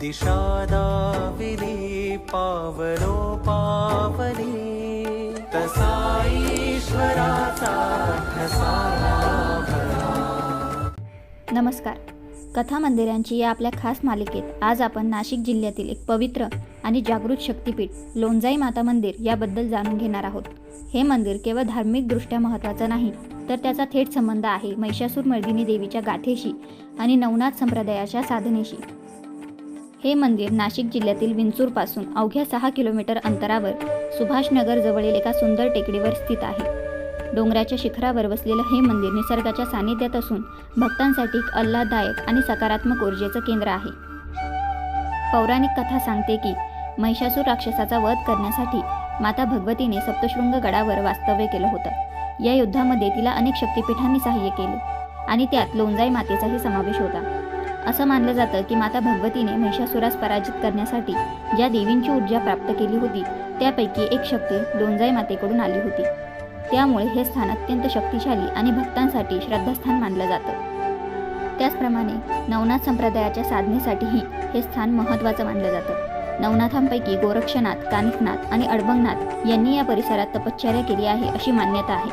दिशा दाविली पावलो पावली. तसा ईश्वराचा नमस्कार. कथा मंदिरांची या आपल्या खास मालिकेत आज आपण नाशिक जिल्ह्यातील एक पवित्र आणि जागृत शक्तिपीठ लोणजाई माता मंदिर याबद्दल जाणून घेणार आहोत. हे मंदिर केवळ धार्मिकदृष्ट्या महत्त्वाचं नाही तर त्याचा थेट संबंध आहे महिषासूर मर्दिनी देवीच्या गाथेशी आणि नवनाथ संप्रदायाच्या साधनेशी. हे मंदिर नाशिक जिल्ह्यातील विंचूरपासून अवघ्या सहा किलोमीटर अंतरावर सुभाषनगर जवळील एका सुंदर टेकडीवर स्थित आहे. डोंगराच्या शिखरावर वसलेलं हे मंदिर निसर्गाच्या सानिध्यात असून भक्तांसाठी एक आल्हाददायक आणि सकारात्मक ऊर्जेचं केंद्र आहे. पौराणिक कथा सांगते की महिषासूर राक्षसाचा वध करण्यासाठी माता भगवतीने सप्तशृंग गडावर वास्तव्य केलं होतं. या युद्धामध्ये तिला अनेक शक्तिपीठांनी सहाय्य केले आणि त्यात लोणजाई मातेचाही समावेश होता. असं मानलं जातं की माता भगवतीने महिषासुरास पराजित करण्यासाठी ज्या देवींची ऊर्जा प्राप्त केली होती त्यापैकी एक शक्ती लोणजाई मातेकडून आली होती. त्यामुळे हे स्थान अत्यंत शक्तिशाली आणि भक्तांसाठी श्रद्धास्थान मानलं जातं. त्याचप्रमाणे नवनाथ संप्रदायाच्या साधनेसाठीही हे स्थान महत्त्वाचं मानलं जातं. नवनाथांपैकी गोरक्षनाथ कानिकनाथ आणि अडबंगनाथ यांनी या परिसरात तपश्चर्या केली आहे अशी मान्यता आहे.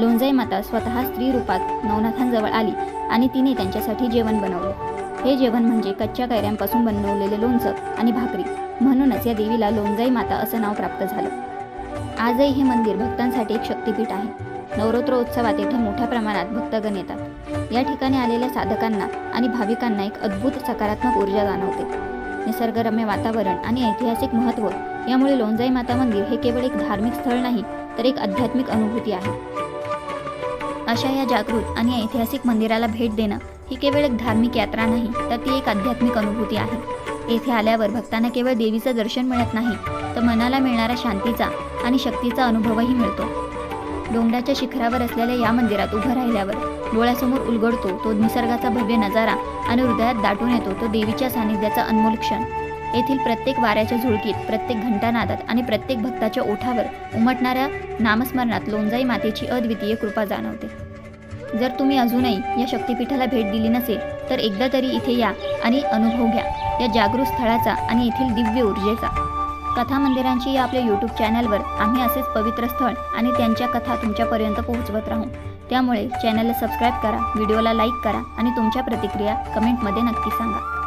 लोंजाई माता स्वतः स्त्री रूपात नवनाथांजवळ आली आणि तिने त्यांच्यासाठी जेवण बनवलं. हे जेवण म्हणजे कच्च्या कैऱ्यांपासून बनवलेले लोणचं आणि भाकरी. म्हणूनच या देवीला लोणजाई माता असं नाव प्राप्त झालं. आजही हे मंदिर भक्तांसाठी एक शक्तिपीठ आहे. नवरात्रोत्सवात येथे मोठ्या प्रमाणात भक्तगण येतात. या ठिकाणी आलेल्या साधकांना आणि भाविकांना एक अद्भुत सकारात्मक ऊर्जा जाणवते. निसर्गरम्य वातावरण आणि ऐतिहासिक महत्त्व यामुळे लोणजाई माता मंदिर हे केवळ एक धार्मिक स्थळ नाही तर एक आध्यात्मिक अनुभूती आहे. अशा या जागृत आणि ऐतिहासिक मंदिराला भेट देणं ही केवळ एक धार्मिक यात्रा नाही तर ती एक आध्यात्मिक अनुभूती आहे. येथे आल्यावर भक्तांना केवळ देवीचं दर्शन मिळत नाही तर मनाला मिळणारा शांतीचा आणि शक्तीचा अनुभवही मिळतो. डोंगराच्या शिखरावर असलेल्या या मंदिरात उभं राहिल्यावर डोळ्यासमोर उलगडतो तो निसर्गाचा भव्य नजारा आणि हृदयात दाटून येतो तो देवीच्या सानिध्याचा अनमोल क्षण. येथील प्रत्येक वाऱ्याच्या झुळकीत प्रत्येक घंटानादात आणि प्रत्येक भक्ताच्या ओठावर उमटणाऱ्या नामस्मरणात लोंजाई मातेची अद्वितीय कृपा जाणवते. जर तुम्ही अजूनही या शक्तिपीठाला भेट दिली नसेल तर एकदा तरी इथे या आणि अनुभव घ्या या जागृत स्थळाचा आणि येथील दिव्य ऊर्जेचा. कथा मंदिरांची या आपल्या यूट्यूब चॅनलवर आम्ही असेच पवित्र स्थळ आणि त्यांच्या कथा तुमच्यापर्यंत पोहोचवत राहू. त्यामुळे चॅनलला सबस्क्राईब करा व्हिडिओला लाईक करा आणि तुमच्या प्रतिक्रिया कमेंटमध्ये नक्की सांगा.